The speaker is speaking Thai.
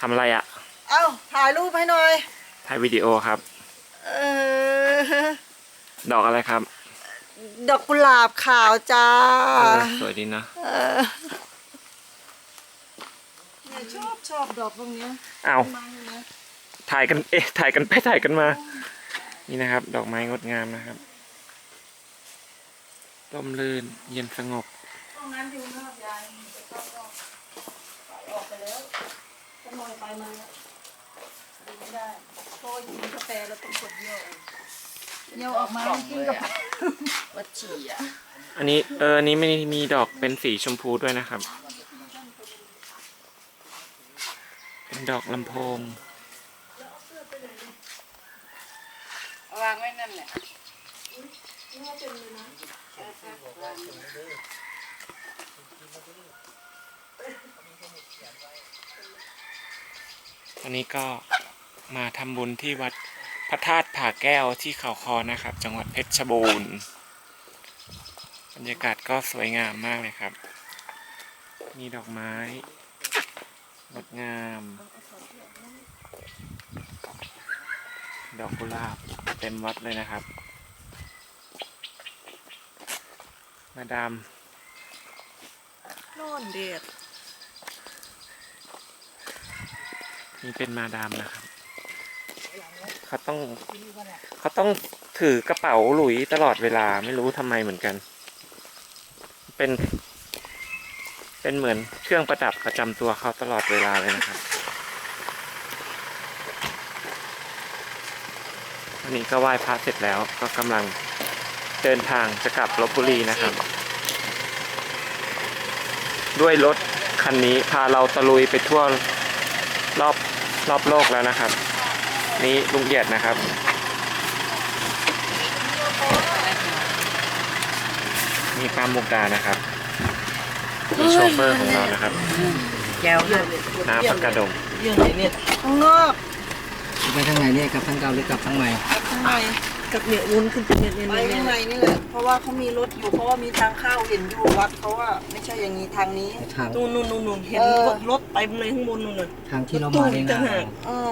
ทำอะไรอะเอ้าถ่ายรูปให้หน่อย ถ่ายวิดีโอครับ เออ ดอกอะไรครับดอกกุหลาบขาวจ้า เออสวยดีนะเออเนี่ยชอบชอบดอกพวกเนี้ยเอามาอยู่นะถ่ายกัน เอ๊ะ ถ่ายกันไปถ่ายกันมา นี่นะครับ ดอกไม้งดงามนะครับร่มรื่น เย็นสงบ ตรงนั้นอยู่นอกยายไปเข้านอกไปออกไปแล้ว ก็นอยไปมาแล้วดูไม่ได้เพราะว่ากินกาแฟแล้วต้องกดเยี่ยวเยี่ยวออกมากินกาแฟวัดฉี่อะอันนี้เอออันนี้ไม่มีดอกเป็นสีชมพูด้วยนะครับ เป็นดอกลำโพงวางไว้นั่นแหละ วันนี้ก็มาทำบุญที่วัดพระธาตุผาแก้วที่เขาคอนะครับ จังหวัดเพชรบูรณ์บรรยากาศก็สวยงามมากเลยครับ มีดอกไม้งดงาม ดอกกุหลาบเต็มวัดเลยนะครับ มาดามนอนเด็ด นี่เป็นมาดามนะครับ เขาต้องเขาต้องถือกระเป๋าหลุยตลอดเวลาไม่รู้ทำไมเหมือนกัน เป็น เป็นเหมือนเครื่องประดับประจำตัวเขาตลอดเวลาเลยนะครับวันนี้ก็ไหว้พระเสร็จแล้วก็กำลังเดินทางจะกลับลบบุรีนะครับ ด้วยรถคันนี้พาเราตะลุยไปทั่ว รอบรอบโลกแล้วนะครับ นี่ลุงเอียดนะครับ มีปามุกดานะครับมีโชเฟอร์ของเรานะครับแก้วน้าปากกาดงเรื่องไหนเนี่ยข้างนอกไปทางไหนเนี่ยกลับทางเก่าหรือกลับทางใหม่ข้างใน กับเนี่ยวุ้นขึ้นไปเนี่ยเนี่ยไปข้างในนี่แหละเพราะว่าเขามีรถอยู่เพราะว่ามีทางเข้าเห็นอยู่วัดเขาว่าไม่ใช่อย่างนี้ทางนี้ ทางนู่นนู่นนู่นนู่นเห็นเออ รถเต็มเลยข้างบนนู่นน่ะทางที่เรามาเนี่ยตู้อีกต่างนะหากเออ